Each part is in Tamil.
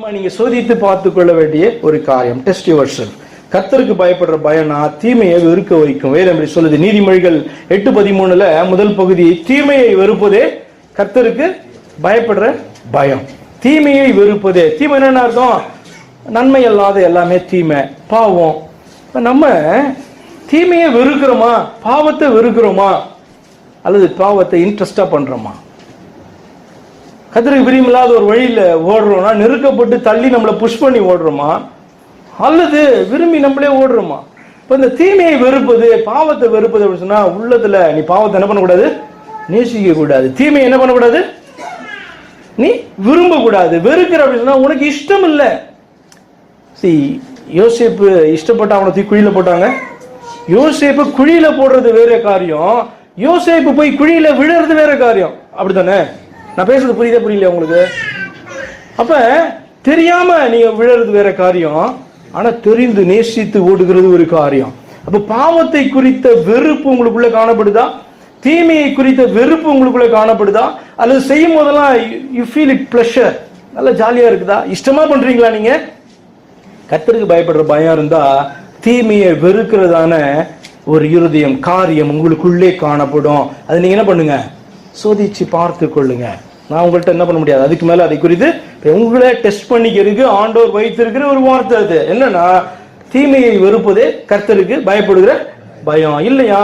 முக்கியமா நீங்க சோதித்து பார்த்து கொள்ள வேண்டிய ஒரு காரியம். டெஸ்ட் யுவர் செல்ஃப் கர்த்தருக்கு பயப்படுற பயம்னா தீமையை வெறுக்க வைக்கும். வேதம் இப்படி சொல்லுது. நீதிமொழிகள் எட்டு பதிமூணுல முதல் பகுதி தீமையை வெறுப்பதே கத்தருக்கு பயப்படுற பயம். தீமையை வெறுப்பதே. தீமை என்ன அர்த்தம்? நன்மை அல்லாத எல்லாமே தீமை. பாவம். நம்ம தீமையை வெறுக்கிறோமா? பாவத்தை வெறுக்கிறோமா? அல்லது பாவத்தை இன்ட்ரெஸ்டா பண்றோமா? கத்திரிக்கு விரும்பில்லாத ஒரு வழியில் ஓடுறோம்னா நெருக்கப்பட்டு தள்ளி நம்மளை புஷ் பண்ணி ஓடுறோமா? அல்லது விரும்பி நம்மளே ஓடுறோமா? இப்போ இந்த தீமையை வெறுப்பது பாவத்தை வெறுப்பது அப்படின்னு சொன்னால் உள்ளத்தில் நீ பாவத்தை என்ன பண்ணக்கூடாது? நேசிக்க கூடாது தீமையை என்ன பண்ணக்கூடாது? நீ விரும்பக்கூடாது. வெறுக்கிற அப்படின்னு சொன்னால் உனக்கு இஷ்டம் இல்லை. சி யோசேப்பு இஷ்டப்பட்டு அவனை தூக்கி குழியில் போட்டாங்க. யோசேப்பு குழியில் போடுறது வேற காரியம். யோசேப்பு போய் குழியில் விழுறது வேற காரியம். அப்படித்தானே? நான் பேசுறது புரியுதே புரியல உங்களுக்கு? அப்ப தெரியாம நீங்க விழுறது வேற காரியம் ஆனா தெரிந்து நேசித்து ஓடுகிறது ஒரு காரியம். அப்ப பாவத்தை குறித்த வெறுப்பு உங்களுக்குள்ள காணப்படுதா? தீமையை குறித்த வெறுப்பு உங்களுக்குள்ள காணப்படுதா? அல்லது செய்யும் போதெல்லாம் யூ ஃபீல் இட் ப்ளஷர் நல்லா ஜாலியா இருக்குதா? இஷ்டமா பண்றீங்களா நீங்க? கத்தருக்கு பயப்படுற பயம் இருந்தா தீமையை வெறுக்கிறதான ஒரு இருதயம் காரியம் உங்களுக்குள்ளே காணப்படும். அது நீங்க என்ன பண்ணுங்க? சோதிச்சு பார்த்து கொள்ளுங்க. நான் உங்கள்கிட்ட என்ன பண்ண முடியாது? அதுக்கு மேல அதை குறித்து உங்களை டெஸ்ட் பண்ணிக்கிறதுக்கு ஆண்டோர் வைத்திருக்கிற ஒரு வார்த்தை அது. என்னன்னா தீமையை வெறுப்பதே கர்த்தருக்கு பயப்படுகிற பயம். இல்லையா?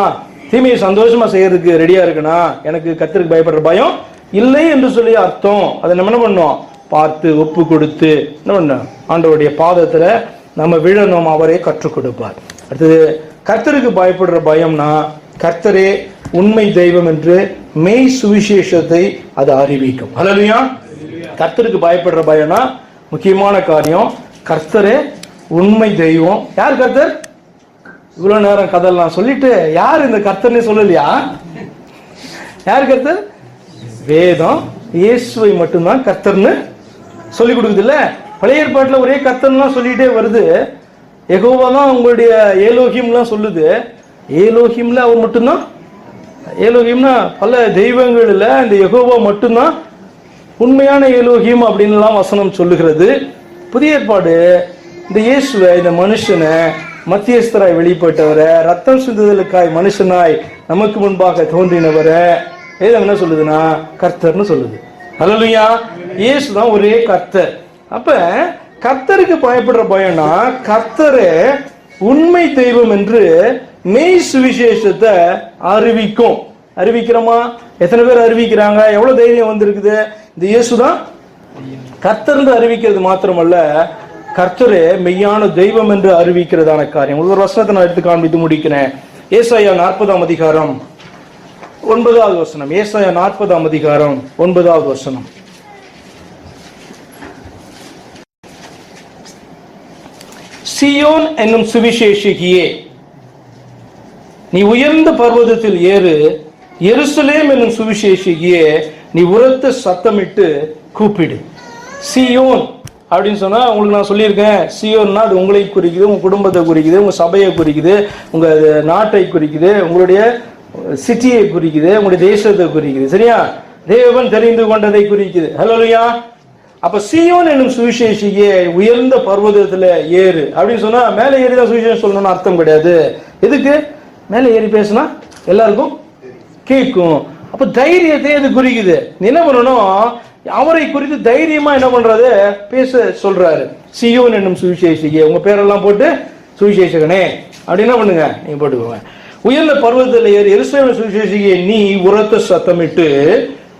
தீமையை சந்தோஷமா செய்யறதுக்கு ரெடியா இருக்குன்னா எனக்கு கர்த்தருக்கு பயப்படுற பயம் இல்லை என்று சொல்லி அர்த்தம். அதை நம்ம என்ன பண்ணோம்? பார்த்து ஒப்பு கொடுத்து என்ன பண்ண ஆண்டவருடைய பாதத்துல நம்ம விழணும் அவரே கற்றுக் கொடுப்பார். அடுத்தது கர்த்தருக்கு பயப்படுற பயம்னா கர்த்தரே உண்மை தெய்வம் என்று மெய் சுவிசேஷத்தை அது அறிவிக்கும். ஹalleluya கர்த்தருக்கு பயப்படுற பயம்னா முக்கியமான காரியம் கர்த்தரே உண்மை தெய்வம். யார் கர்த்தர்? இவ்வளவு நேரம் கதெல்லாம் சொல்லிட்டு யார் இந்த கர்த்தர்னே சொல்லலையா? யார் கர்த்தர்? வேதம். இயேசுவை மட்டும்தான் கர்த்தர்னு சொல்லி கொடுக்குது இல்ல பழைய ஏற்பாட்டில் ஒரே கர்த்தர்லாம் சொல்லிட்டே வருது. எகோவா தான் உங்களுடைய ஏலோகியம்லாம் சொல்லுது. ஏலோகியம்ல அவர் மட்டும்தான் ஏலோகியம்னா பல தெய்வங்களில் இந்த யகோவா மட்டும்தான் உண்மையான ஏலோகியம் அப்படின்னுலாம் வசனம் சொல்லுகிறது. புதிய ஏற்பாடு இந்த இயேசுவை இந்த மனுஷனை மத்தியஸ்தராய் வெளிப்பட்டவரை ரத்தம் சிந்துதலுக்காய் மனுஷனாய் நமக்கு முன்பாக தோன்றினவரை வேதம் என்ன சொல்லுதுன்னா கர்த்தர்னு சொல்லுது. ஹalleluya. இயேசு தான் ஒரே கர்த்தர். அப்ப கர்த்தருக்கு பயப்படுற பயம்னா கர்த்தரே உண்மை தெய்வம் என்று மெய் சுவிசேஷத்தை அறிவிக்கும். அறிவிக்கிறோமா? எத்தனை பேர் அறிவிக்கிறாங்க? எவ்வளவு தைரியம் வந்திருக்குது? இந்த இயேசு தான் அறிவிக்கிறது மாத்திரமல்ல கர்த்தரே மெய்யான தெய்வம் என்று அறிவிக்கிறதான காரியம். ஒரு வசனத்தை நான் எடுத்து காண்பித்து முடிக்கிறேன். ஏசாயா நாற்பதாம் அதிகாரம் ஒன்பதாவது வசனம். ஏசாயா நாற்பதாம் அதிகாரம் ஒன்பதாவது வசனம். சியோன் என்னும் சுவிசேஷிகியே நீ உயர்ந்த பர்வதத்தில் ஏறு எருசலேம் என்னும் சுவிசேஷியே நீ உரத்த சத்தமிட்டு கூப்பிடு. சியோன் அப்படின்னு சொன்னா உங்களுக்கு நான் சொல்லியிருக்கேன். சியோன்னா அது உங்களை குறிக்குது உங்க குடும்பத்தை குறிக்குது உங்க சபையை குறிக்குது உங்க நாட்டை குறிக்குது உங்களுடைய சிட்டியை குறிக்குது உங்களுடைய தேசத்தை குறிக்குது. சரியா? தேவன் தெரிந்து கொண்டதை குறிக்குது. ஹலோ ஹலோயா அப்ப சியோன் என்னும் சுவிசேஷியே உயர்ந்த பர்வதத்துல ஏறு. அப்படின்னு சொன்னா மேலே ஏறி தான் சுவிசேஷம் சொல்லணும்னு அர்த்தம் கிடையாது. எதுக்கு? மேலே ஏறி பேசினா எல்லாருக்கும் கேட்கும். அப்போ தைரியத்தை அது குறிக்குது? நீ என்ன பண்ணணும் அவரை குறித்து தைரியமா என்ன பண்றது பேச சொல்றாரு. சியோன் என்னும் சுவிசேஷிகே. உங்க பேரெல்லாம் போட்டு சுவிசேஷகனே. அப்படி என்ன பண்ணுங்க? நீங்க போட்டுக்கோங்க. உயர்ந்த பருவத்தில் ஏறி எருசலேம் சுவிசேஷிகே நீ உரத்த சத்தமிட்டு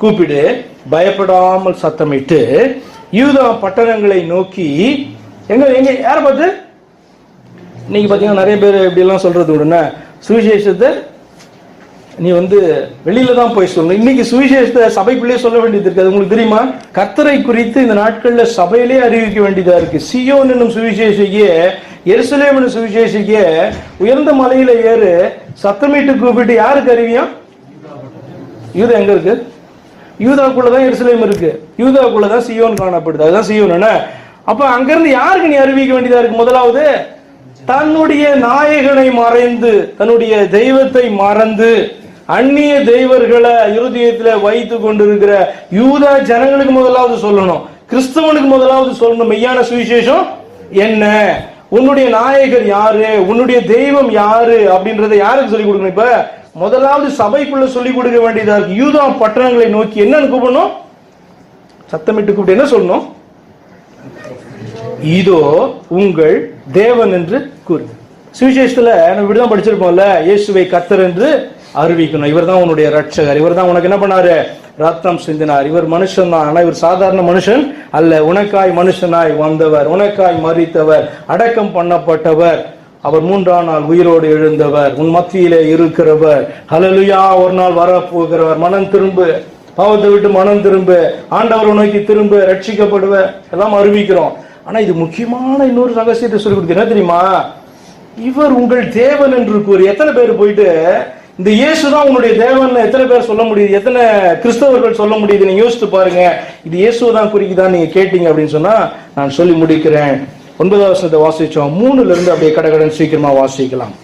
கூப்பிடு. பயப்படாமல் சத்தமிட்டு யூதா பட்டணங்களை நோக்கி எங்க எங்க யாரை பார்த்து? இன்னைக்கு பார்த்தீங்கன்னா நிறைய பேர் இப்படி எல்லாம் சொல்றது உடனே சுவிசேஷத்தை நீ வந்து வெளியில தான் போய் சொல்லணும். இன்னைக்கு சுவிசேஷத்தை சபைக்குள்ளே சொல்ல வேண்டியது இருக்குது உங்களுக்கு தெரியுமா? கர்த்தரை குறித்து இந்த நாட்கள்ல சபையிலே அறிவிக்க வேண்டியதா இருக்கு. சியோன் என்னும் சுவிசேஷியே எருசலேம் என்னும் சுவிசேஷியே உயர்ந்த மலையில ஏறு சத்தமிட்டு கூப்பிட்டு யாருக்கு அறிவியும் யூதா எங்க இருக்கு? யூதாக்குள்ள தான் எருசலேம் இருக்கு. யூதாக்குள்ள தான் சியோன் காணப்படுது. அதுதான் சியோன் என்ன? அப்ப அங்கிருந்து யாருக்கு நீ அறிவிக்க வேண்டியதா இருக்கு முதலாவது? தன்னுடைய நாயகனை மறைந்து தன்னுடைய தெய்வத்தை மறந்து அந்நிய தெய்வர்களை இருதயத்தில் வைத்து கொண்டிருக்கிற யூதா ஜனங்களுக்கு முதலாவது சொல்லணும். கிறிஸ்தவனுக்கு முதலாவது சொல்லணும். மெய்யான சுவிசேஷம் என்ன? உன்னுடைய நாயகர் யாரு? உன்னுடைய தெய்வம் யாரு? அப்படின்றத யாருக்கு சொல்லி கொடுக்கணும்? இப்ப முதலாவது சபைக்குள்ள சொல்லி கொடுக்க வேண்டியதா இருக்கு. யூதா பட்டணங்களை நோக்கி என்னன்னு கூப்பிடணும்? சத்தமிட்டு கூப்பிட்டு என்ன சொல்லணும்? இதோ உங்கள் தேவன் என்று கூறுங்க சுவிசேஷத்துல நம்ம இப்படிதான் படிச்சிருப்போம்ல இயேசுவை கத்தர் என்று அறிவிக்கணும். இவர் தான் உன்னுடைய ரட்சகர் இவர் தான் உனக்கு என்ன பண்ணாரு? ரத்தம் சிந்தினார். இவர் மனுஷன் தான். ஆனா இவர் சாதாரண மனுஷன் அல்ல. உனக்காய் மனுஷனாய் வந்தவர். உனக்காய் மறித்தவர் அடக்கம் பண்ணப்பட்டவர். அவர் மூன்றாம் நாள் உயிரோடு எழுந்தவர். உன் மத்தியிலே இருக்கிறவர். ஹலலுயா ஒரு நாள் வரப்போகிறவர். மனம் திரும்ப. பாவத்தை விட்டு மனம் திரும்ப. ஆண்டவர் நோக்கி திரும்ப. ரட்சிக்கப்படுவ எல்லாம் அறிவிக்கிறோம். ஆனா இது முக்கியமான இன்னொரு ரகசியத்தை சொல்லி கொடுத்து என்ன தெரியுமா? இவர் உங்கள் தேவன் என்று கூறி எத்தனை பேர் போயிட்டு இந்த இயேசு தான் உன்னுடைய தேவன் எத்தனை பேர் சொல்ல முடியுது? எத்தனை கிறிஸ்தவர்கள் சொல்ல முடியுது? நீங்க யோசித்து பாருங்க. இது இயேசுவை தான் குறிக்குதான் நீங்க கேட்டீங்க அப்படின்னு சொன்னா நான் சொல்லி முடிக்கிறேன். ஒன்பதாவது வசனத்தை வாசிச்சோம். மூணுல இருந்து அப்படியே கடகடன் சீக்கிரமா வாசிக்கலாம்.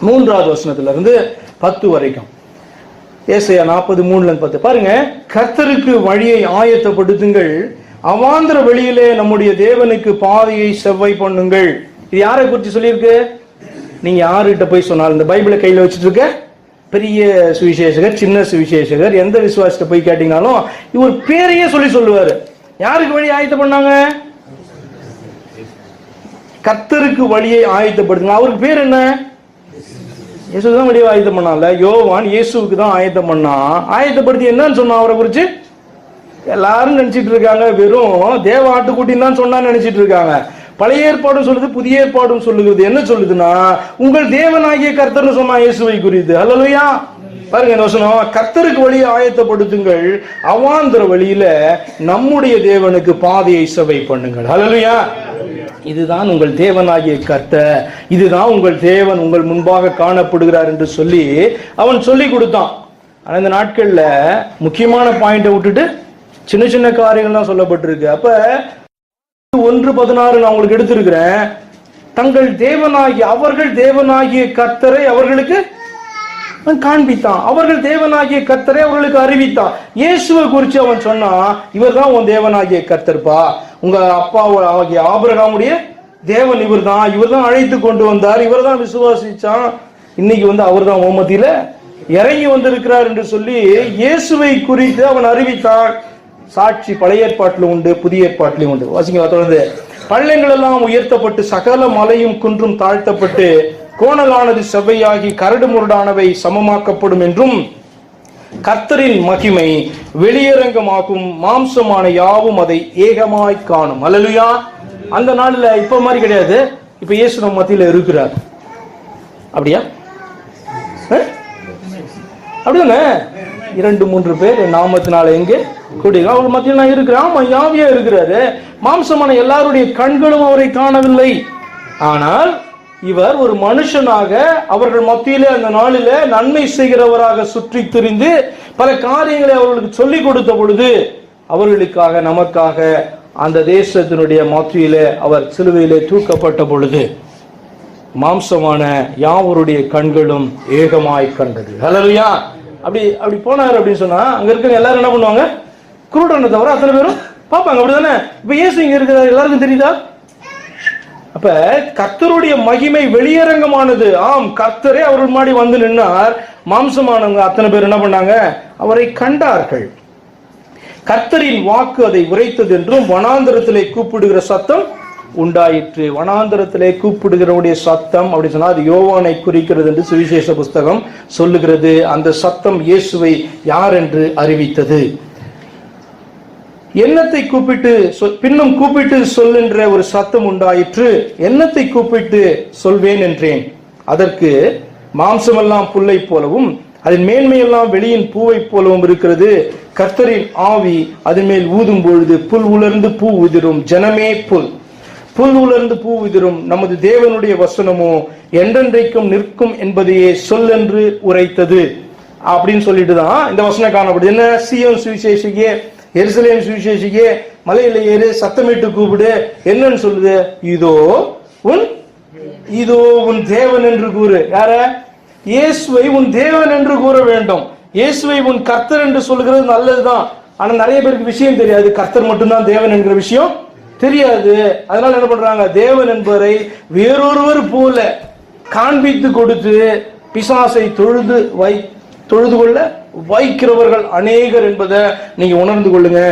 மூன்றாவது வசனத்துல இருந்து பத்து வரைக்கும். ஏசையா நாற்பது மூணுல இருந்து பத்து. பாருங்க கத்தருக்கு வழியை ஆயத்தப்படுத்துங்கள். அவாந்திர வெளியிலே நம்முடைய தேவனுக்கு பாதையை செவ்வை பண்ணுங்கள். இது யாரை குறித்து சொல்லியிருக்கு? நீங்க யாருகிட்ட போய் சொன்னாலும் இந்த பைபிளை கையில வச்சுட்டு இருக்க பெரிய சுவிசேஷகர் சின்ன சுவிசேஷகர் எந்த விசுவாசத்தை போய் கேட்டீங்கனாலும் இவர் பேரையே சொல்லி சொல்லுவாரு. யாருக்கு வழி ஆயத்தம் பண்ணாங்க? கத்தருக்கு வழியை ஆயத்தப்படுத்துங்க. அவருக்கு பேர் என்ன? இயேசு தான் வழியை ஆயத்தம் பண்ணால யோவான் இயேசுவுக்கு தான் ஆயத்தம் பண்ணான் ஆயத்தப்படுத்தி என்னன்னு சொன்னான் அவரை குறிச்சு? எல்லாரும் நினைச்சிட்டு இருக்காங்க. வெறும் தேவ ஆட்டுக்குட்டின்னு தான் சொன்னான்னு நினைச்சிட்டு இருக்காங்க. பழைய ஏற்பாடும் சொல்லுது புதிய ஏற்பாடும் சொல்லுகிறது. என்ன சொல்லுதுன்னா உங்கள் தேவனாகிய கர்த்தர்னு சொன்னா இயேசுவை குறித்து. அல்லலுயா பாருங்க என்ன வசனம்? கர்த்தருக்கு வழியை ஆயத்தப்படுத்துங்கள். அவாந்திர வழியில நம்முடைய தேவனுக்கு பாதையை சபை பண்ணுங்கள். அல்லலுயா இதுதான் உங்கள் தேவனாகிய கர்த்தர். இதுதான் உங்கள் தேவன் உங்கள் முன்பாக காணப்படுகிறார் என்று சொல்லி அவன் சொல்லி கொடுத்தான். ஆனால் இந்த நாட்களில் முக்கியமான பாயிண்டை விட்டுட்டு சின்ன சின்ன காரியங்கள்லாம் சொல்லப்பட்டிருக்கு. அப்ப ஒன்று பதினாறு நான் உங்களுக்கு எடுத்திருக்கிறேன். தங்கள் தேவனாகி அவர்கள் தேவனாகிய கத்தரை அவர்களுக்கு காண்பித்தான். அவர்கள் தேவனாகிய கர்த்தரை அவர்களுக்கு அறிவித்தான். இயேசுவை குறித்து அவன் சொன்னான் இவர் தான் உன் தேவனாகிய கர்த்தர்ப்பா. உங்க அப்பா ஆகிய ஆபரகாமுடைய தேவன் இவர் தான் இவர் தான் அழைத்து கொண்டு வந்தார். இவர் தான் விசுவாசிச்சான். இன்னைக்கு வந்து அவர் தான் ஓமத்தில இறங்கி வந்திருக்கிறார் என்று சொல்லி இயேசுவை குறித்து அவன் அறிவித்தான். சாட்சி பழைய ஏற்பாட்டிலும் உண்டு புதிய ஏற்பாட்டிலும் உண்டு. வாசிங்க தொடர்ந்து. பள்ளங்கள் எல்லாம் உயர்த்தப்பட்டு சகல மலையும் குன்றும் தாழ்த்தப்பட்டு கோணலானது செவ்வையாகி கரடு முரடானவை சமமாக்கப்படும் என்றும் கர்த்தரின் மகிமை வெளியரங்கமாகும் மாம்சமான யாவும் அதை ஏகமாய் காணும். அல்லலுயா. அந்த நாளில் இப்ப மாதிரி கிடையாது. இப்ப இயேசு நம்ம மத்தியில் இருக்கிறார். அப்படியா? அஹ்? அப்படிதானே? இரண்டு மூன்று பேர் நாமத்தினால எங்கே? கூடி அவர் மத்தியில் நான் இருக்கிறேன். ஆமா யாவியா இருக்கிறாரு? மாம்சமான எல்லாருடைய கண்களும் அவரை காணவில்லை. ஆனால் இவர் ஒரு மனுஷனாக அவர்கள் மத்தியிலே அந்த நாளில நன்மை செய்கிறவராக சுற்றி திரிந்து பல காரியங்களை அவர்களுக்கு சொல்லிக் கொடுத்த பொழுது அவர்களுக்காக நமக்காக அந்த தேசத்தினுடைய மத்தியிலே அவர் சிலுவையிலே தூக்கப்பட்ட பொழுது மாம்சமான யாவருடைய கண்களும் ஏகமாய் கண்டது. ஹலலுயா அப்படி அப்படி போனார் அப்படின்னு சொன்னா அங்க இருக்கிற எல்லாரும் என்ன பண்ணுவாங்க? குருடனை தவிர அத்தனை பேரும் பார்ப்பாங்க. அப்படிதானே? இப்ப இயேசு இங்க இருக்கிறார். எல்லாருக்கும் தெரியுதா? அப்ப கர்த்தருடைய மகிமை வெளியரங்கமானது. ஆம் கர்த்தரே அவர்கள் முன்னாடி வந்து நின்னார். மாம்சமானவங்க அத்தனை பேர் என்ன பண்ணாங்க? அவரை கண்டார்கள். கர்த்தரின் வாக்கு அதை உரைத்தது என்றும் வனாந்தரத்திலே கூப்பிடுகிற சத்தம் உண்டாயிற்று. வனாந்தரத்திலே கூப்பிடுகிறவருடைய சத்தம் அப்படி சொன்னா அது யோவானை குறிக்கிறது என்று சுவிசேஷ புஸ்தகம் சொல்லுகிறது. அந்த சத்தம் இயேசுவை யார் என்று அறிவித்தது? எண்ணத்தை கூப்பிட்டு சொல்- பின்னும் கூப்பிட்டு சொல்லுன்ற ஒரு சத்தம் உண்டாயிற்று. எண்ணத்தை கூப்பிட்டு சொல்வேன் என்றேன். அதற்கு மாம்சமெல்லாம் புல்லை போலவும் அதன் மேன்மையெல்லாம் வெளியின் பூவைப் போலவும் இருக்கிறது. கர்த்தரின் ஆவி அதன் மேல் ஊதும் பொழுது புல் உலர்ந்து பூ உதிரும் ஜனமே புல். புல் உலர்ந்து பூ உதிரும் நமது தேவனுடைய வசனமோ என்றென்றைக்கும் நிற்கும் என்பதையே சொல் என்று உரைத்தது. அப்படின்னு சொல்லிட்டு தான் இந்த வசனம் காணப்படுது. என்ன? சிஎம் சுவிசேஷிகே எருசலேம் சுவிசேஷிகே மலையில ஏறு சத்தமிட்டு கூப்பிடு. என்னன்னு சொல்லுது? இதோ உன் இதோ உன் தேவன் என்று கூறு. யார? இயேசுவை உன் தேவன் என்று கூற வேண்டும். இயேசுவை உன் கர்த்தர் என்று சொல்கிறது நல்லதுதான். ஆனா நிறைய பேருக்கு விஷயம் தெரியாது. கர்த்தர் மட்டும்தான் தேவன் என்கிற விஷயம் தெரியாது. அதனால என்ன பண்றாங்க? தேவன் என்பவரை வேறொருவர் போல காண்பித்து கொடுத்து பிசாசை தொழுது வை தொழுது கொள்ள வைக்கிறவர்கள் அநேகர் என்பதை நீங்க உணர்ந்து கொள்ளுங்க.